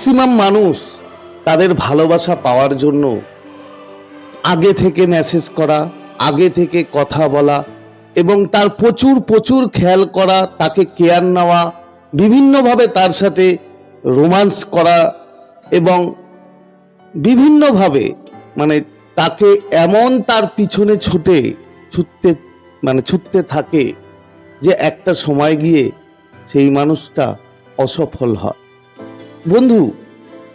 Maximum মানুষ তাদের ভালোবাসা পাওয়ার জন্য আগে থেকে মেসেজ করা, আগে থেকে কথা বলা এবং তার প্রচুর প্রচুর খেয়াল করা, তাকে কেয়ার নেওয়া, বিভিন্নভাবে তার সাথে রোমান্স করা এবং বিভিন্নভাবে মানে তাকে এমন তার পিছনে ছুটে, ছুটতে মানে ছুটতে থাকে যে একটা সময় গিয়ে সেই মানুষটা অসফল হয়। বন্ধু,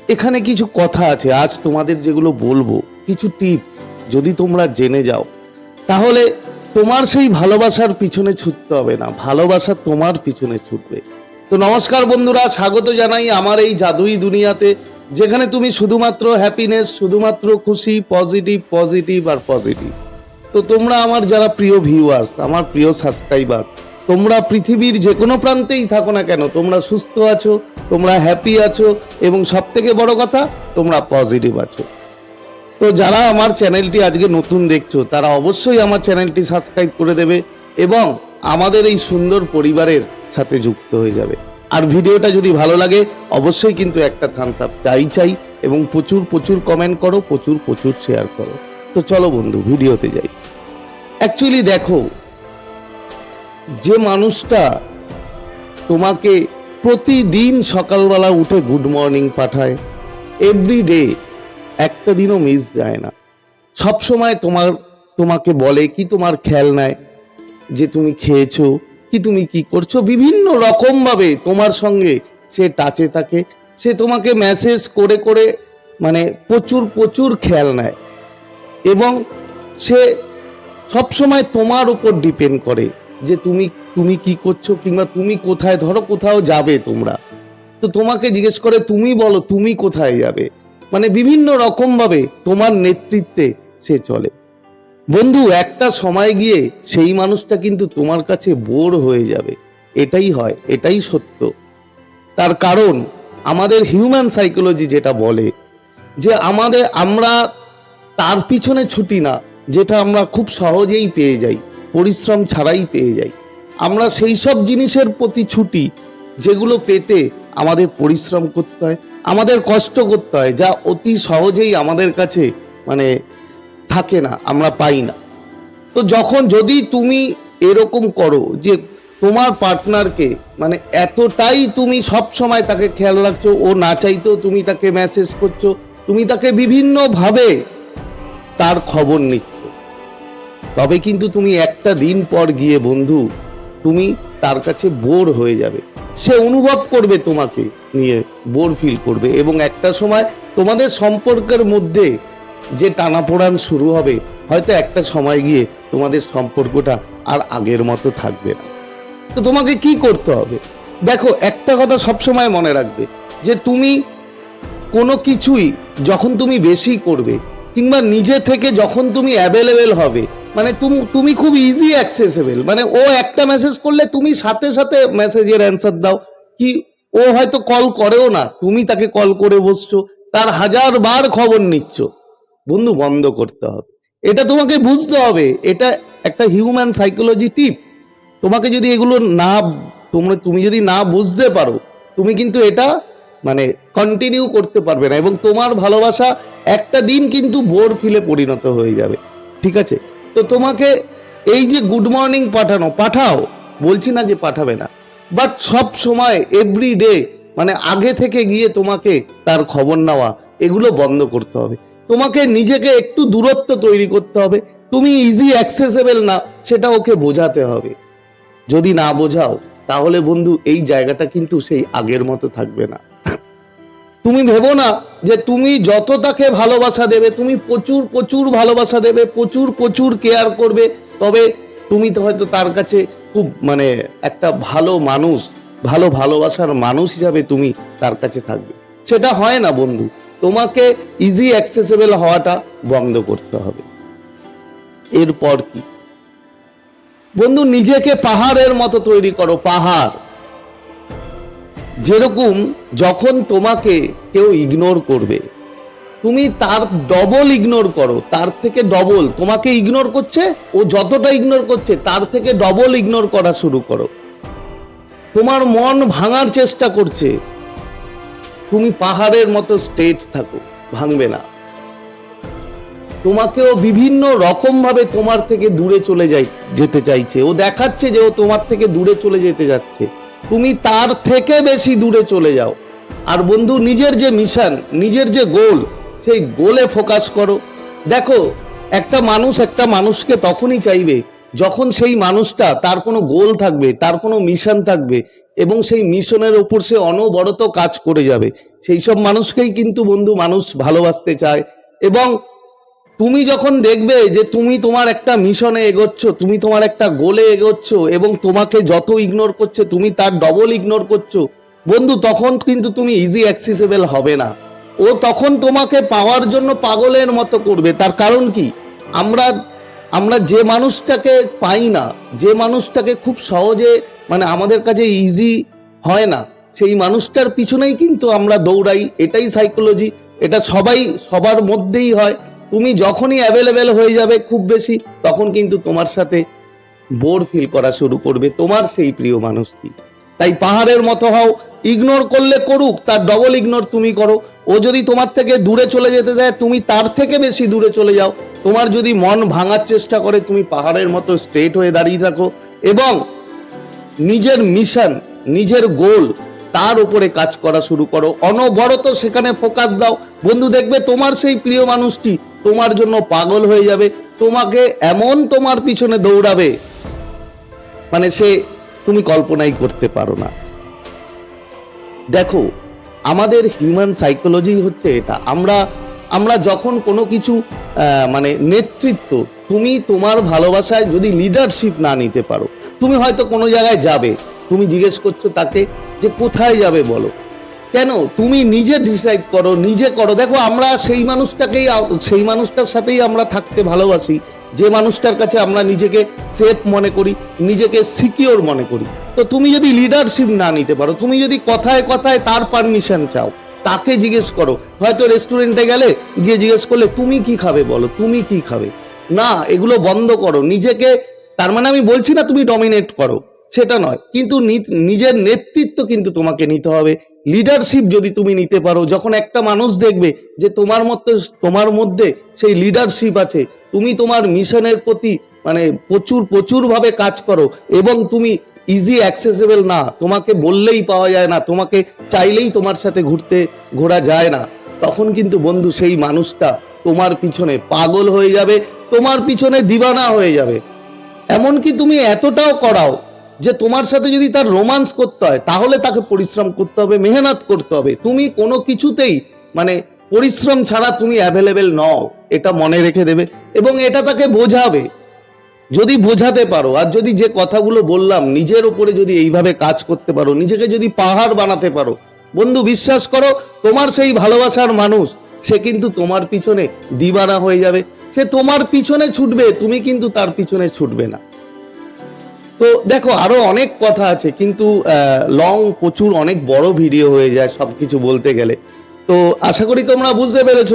এখানে কিছু কথা আছে, আজ তোমাদের যেগুলো বলব, কিছু টিপস যদি তোমরা জেনে যাও, তাহলে তোমার সেই ভালোবাসার পিছনে ছুটতে হবে না, ভালোবাসা তোমার পিছনে ছুটবে। তো নমস্কার বন্ধুরা, স্বাগত জানাই আমার এই জাদুই দুনিয়াতে, যেখানে তুমি শুধুমাত্র হ্যাপিনেস শুধুমাত্র খুশি পজিটিভ পজিটিভ আর পজিটিভ তো তোমরা আমার যারা প্রিয় ভিউয়ার্স আমার প্রিয় সাবস্ক্রাইবার তোমরা পৃথিবীর যে কোনো প্রান্তেই থাকো না কেন, তোমরা সুস্থ আছো, তোমরা হ্যাপি আছো, এবং সব থেকে বড় কথা, তোমরা পজিটিভ আছো। তো যারা আমার চ্যানেলটি আজকে নতুন দেখছ, তারা অবশ্যই আমার চ্যানেলটি সাবস্ক্রাইব করে দেবে এবং আমাদের এই সুন্দর পরিবারের সাথে যুক্ত হয়ে যাবে। আর ভিডিওটা যদি ভালো লাগে, অবশ্যই কিন্তু একটা থামস আপ চাই চাই এবং প্রচুর প্রচুর কমেন্ট করো, প্রচুর প্রচুর শেয়ার করো। তো চলো বন্ধু, ভিডিওতে যাই। অ্যাকচুয়ালি দেখো যে মানুষটা তোমাকে প্রতিদিন সকালবেলা উঠে গুড মর্নিং পাঠায় এভরি ডে একটা দিনও মিস যায় না। সব সময় তোমার, তোমাকে বলে কি তোমার খেয়াল নেয় যে তুমি খেয়েছো, কি তুমি কি করছ, বিভিন্ন রকম ভাবে তোমার সঙ্গে সে টাচে থাকে, সে তোমাকে মেসেজ করে করে মানে প্রচুর প্রচুর খেয়াল নেয় এবং সে সব সময় তোমার উপর ডিপেন্ড করে। যে তুমি তুমি কি করছ কিংবা তুমি কোথায়, ধরো কোথাও যাবে তোমরা। তো তোমাকে জিজ্ঞেস করে, তুমি বলো, তুমি কোথায় যাবে? মানে বিভিন্ন রকম ভাবে তোমার নেতৃত্বে সে চলে। বন্ধু, একটা সময় গিয়ে সেই মানুষটা কিন্তু তোমার কাছে বোর হয়ে যাবে। এটাই হয়, এটাই সত্য। তার কারণ, আমাদের হিউম্যান সাইকোলজি যেটা বলে যে আমাদের, আমরা তার পিছনে ছুটি না, যেটা আমরা খুব সহজেই পেয়ে যাই। পরিশ্রম ছাড়াই পেয়ে যাই। আমরা সেই সব জিনিসের প্রতি ছুটি, যেগুলো পেতে আমাদের পরিশ্রম করতে হয়, আমাদের কষ্ট করতে হয়, যা অতি সহজেই আমাদের কাছে মানে থাকে না, আমরা পাই না। তো যখন যদি তুমি এরকম করো যে তোমার পার্টনারকে মানে এতটাই তুমি সব সময় তাকে খেয়াল রাখছো, ও না চাইতেও তুমি তাকে মেসেজ করছ, তুমি তাকে বিভিন্নভাবে তার খবর নিচ্ছ তবে কিন্তু তুমি একটা দিন পর গিয়ে, বন্ধু, তুমি তার কাছে বোর হয়ে যাবে। সে অনুভব করবে তোমাকে নিয়ে বোর ফিল করবে এবং একটা সময় তোমাদের সম্পর্কের মধ্যে যে টানাপোড়ান শুরু হবে, হয়তো একটা সময় গিয়ে তোমাদের সম্পর্কটা আর আগের মতো থাকবে না। তো তোমাকে কি করতে হবে? দেখো, একটা কথা সবসময় মনে রাখবে যে তুমি কোনো কিছুই যখন তুমি বেশি করবে কিংবা নিজে থেকে যখন তুমি অ্যাভেলেবেল হবে মানে তুমি তুমি খুব ইজি অ্যাক্সেসেবল মানে ও একটা মেসেজ করলে তুমি সাথে সাথে মেসেজের অ্যান্সার দাও। কি ও হয়তো কল করেও না, তুমি তাকে কল করে বসছো, তার হাজার বার খবর নিচ্ছ। বন্ধু, বন্ধ করতে হবে। এটা তোমাকে বুঝতে হবে, এটা একটা হিউম্যান সাইকোলজি টিপ তোমাকে যদি এগুলো না, তোমরা, তুমি যদি না বুঝতে পারো, তুমি কিন্তু এটা মানে কন্টিনিউ করতে পারবে না। এবং তোমার ভালোবাসা একটা দিন কিন্তু বোর ফিলে পরিণত হয়ে যাবে। ঠিক আছে? তো তোমাকে এই যে গুড মর্নিং পাঠানো, পাঠাও। বলছি না যে পাঠাবে না। বাট সব সময় এভরি ডে মানে আগে থেকে গিয়ে তোমাকে তার খবর নেওয়া, এগুলো বন্ধ করতে হবে। তোমাকে নিজেকে একটু দূরত্ব তৈরি করতে হবে। তুমি ইজি অ্যাক্সেসেবল না, সেটা ওকে বোঝাতে হবে। যদি না বোঝাও, তাহলে বন্ধু, এই জায়গাটা কিন্তু সেই আগের মতো থাকবে না। তুমি ভেবো না যে তুমি যত তাকে ভালোবাসা দেবে, তুমি প্রচুর প্রচুর ভালোবাসা দেবে, প্রচুর প্রচুর কেয়ার করবে, তবে তুমি তো হয়তো তার কাছে খুব মানে একটা ভালো মানুষ, ভালো ভালোবাসার মানুষ হিসাবে তুমি তার কাছে থাকবে। সেটা হয় না বন্ধু, তোমাকে ইজি অ্যাক্সেসেবল হওয়াটা বন্ধ করতে হবে। এরপর কি? বন্ধু, নিজেকে পাহাড়ের মতো তৈরি করো, পাহাড়। যেরকম যখন তোমাকে কেউ ইগনোর করবে, তুমি তার ডবল ইগনোর করো, তার থেকে ডবল তোমাকে ইগনোর করছে, ও যতটা ইগনোর করছে, তার থেকে ডবল ইগনোর করা শুরু করো। তোমার মন ভাঙার চেষ্টা করছে, তুমি পাহাড়ের মতো স্টেট থাকো, ভাঙবে না। তোমাকেও বিভিন্ন রকম ভাবে তোমার থেকে দূরে চলে যাই, যেতে চাইছে। ও দেখাচ্ছে যে ও তোমার থেকে দূরে চলে যেতে যাচ্ছে। তুমি তার থেকে বেশি দূরে চলে যাও। আর বন্ধু, নিজের যে মিশন নিজের যে গোল সেই গোলে ফোকাস করো। দেখো, একটা মানুষ একটা মানুষকে তখনই চাইবে যখন সেই মানুষটা তার কোনো গোল থাকবে, তার কোনো মিশন থাকবে এবং সেই মিশনের ওপর সে অনবরত কাজ করে যাবে। সেই সব মানুষকেই কিন্তু বন্ধু, মানুষ ভালোবাসতে চায় এবং তুমি যখন দেখবে যে তুমি তোমার একটা মিশনে এগোচ্ছ, তুমি তোমার একটা গোলে এগোচ্ছ এবং তোমাকে যত ইগনোর করছে, তুমি তার ডবল ইগনোর করছ বন্ধু, তখন কিন্তু তুমি ইজি অ্যাক্সেসেবল হবে না। ও তখন তোমাকে পাওয়ার জন্য পাগলের মতো করবে। তার কারণ কি? আমরা আমরা যে মানুষটাকে পাই না, যে মানুষটাকে খুব সহজে মানে আমাদের কাছে ইজি হয় না, সেই মানুষটার পিছনেই কিন্তু আমরা দৌড়াই। এটাই সাইকোলজি এটা সবাই, সবার মধ্যেই হয়। তুমি যখনই অ্যাভেলেবেল হয়ে যাবে খুব বেশি, তখন কিন্তু তোমার সাথে বোর ফিল করা শুরু করবে। তোমার সেই প্রিয় মানুষটি। তাই পাহাড়ের মতো হও ইগনোর করলে করুক, তার ডবল ইগনোর তুমি করো। ও যদি তোমার থেকে দূরে চলে যেতে দেয়, তুমি তার থেকে বেশি দূরে চলে যাও। তোমার যদি মন ভাঙার চেষ্টা করে, তুমি পাহাড়ের মতো স্ট্রেট হয়ে দাঁড়িয়ে থাকো এবং নিজের মিশন নিজের গোল তার উপরে কাজ করা শুরু করো। অনবরত সেখানে ফোকাস দাও। বন্ধু, দেখবে তোমার সেই প্রিয় মানুষটি তোমার জন্য পাগল হয়ে যাবে। তোমাকে এমন তোমার পিছনে দৌড়াবে। মানে সে তুমি কল্পনাই করতে পারো না। দেখো, আমাদের হিউম্যান সাইকোলজি হচ্ছে এটা। আমরা আমরা যখন কোনো কিছু মানে নেতৃত্ব, তুমি তোমার ভালোবাসায় যদি লিডারশিপ না নিতে পারো, তুমি হয়তো কোনো জায়গায় যাবে, তুমি জিজ্ঞেস করছ তাকে যে কোথায় যাবে বলো। কেন? তুমি নিজে ডিসাইড করো, নিজে করো। দেখো, আমরা সেই মানুষটাকেই, সেই মানুষটার সাথেই আমরা থাকতে ভালোবাসি। যে মানুষটার কাছে আমরা নিজেকে সেফ মনে করি, নিজেকে সিকিওর মনে করি। তো তুমি যদি লিডারশিপ না নিতে পারো, তুমি যদি কথায় কথায় তার পারমিশন চাও, তাকে জিজ্ঞেস করো, হয়তো রেস্টুরেন্টে গেলে গিয়ে জিজ্ঞেস করলে, তুমি কি খাবে বলো? তুমি কি খাবে? না, এগুলো বন্ধ করো। নিজেকে, তার মানে আমি বলছি না তুমি ডমিনেট করো, সেটা নয়। কিন্তু নিজের নেতৃত্ব কিন্তু তোমাকে নিতে হবে। লিডারশিপ যদি তুমি নিতে পারো, যখন একটা মানুষ দেখবে যে তোমার মধ্যে তোমার মধ্যে সেই লিডারশিপ আছে তুমি তোমার মিশনের প্রতি মানে প্রচুর প্রচুর ভাবে কাজ করো এবং তুমি ইজি অ্যাক্সেসেবল না। তোমাকে বললেই পাওয়া যায় না, তোমাকে চাইলেই তোমার সাথে ঘুরতে, ঘোরা যায় না। তখন কিন্তু বন্ধু সেই মানুষটা তোমার পিছনে পাগল হয়ে যাবে, তোমার পিছনে দিবানা হয়ে যাবে। এমনকি তুমি এতটাও করাও যে তোমার সাথে যদি তার রোমান্স করতে হয়, তাহলে তাকে পরিশ্রম করতে হবে, মেহনত করতে হবে। তুমি কোনো কিছুতেই মানে পরিশ্রম ছাড়া তুমি অ্যাভেলেবেল নও। এটা মনে রেখে দেবে। এবং এটা তাকে বোঝাবে। যদি বোঝাতে পারো, আর যদি যে কথাগুলো বললাম, নিজের উপরে যদি এইভাবে কাজ করতে পারো, নিজেকে যদি পাহাড় বানাতে পারো, বন্ধু বিশ্বাস করো, তোমার সেই ভালোবাসার মানুষ, সে কিন্তু তোমার পিছনে দিবানা হয়ে যাবে। সে তোমার পিছনে ছুটবে, তুমি কিন্তু তার পিছনে ছুটবে না। তো দেখো, আরও অনেক কথা আছে, কিন্তু লং প্রচুর অনেক বড় ভিডিও হয়ে যায় সবকিছু বলতে গেলে। তো আশা করি তোমরা বুঝতে পেরেছ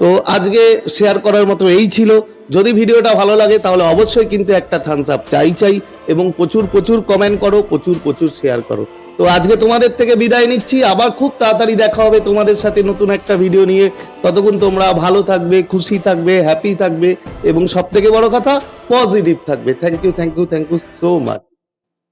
তো আজকে শেয়ার করার মতো এই ছিল। যদি ভিডিওটা ভালো লাগে, তাহলে অবশ্যই কিন্তু একটা থামস আপ চাই চাই এবং প্রচুর প্রচুর কমেন্ট করো, প্রচুর প্রচুর শেয়ার করো। তো আজকে তোমাদের থেকে বিদায় নিচ্ছি। আবার খুব তাড়াতাড়ি দেখা হবে তোমাদের সাথে নতুন একটা ভিডিও নিয়ে। ততক্ষণ তোমরা ভালো থাকবে, খুশি থাকবে হ্যাপি থাকবে এবং সব থেকে বড় কথা পজিটিভ থাকবে। Thank you thank you thank you so much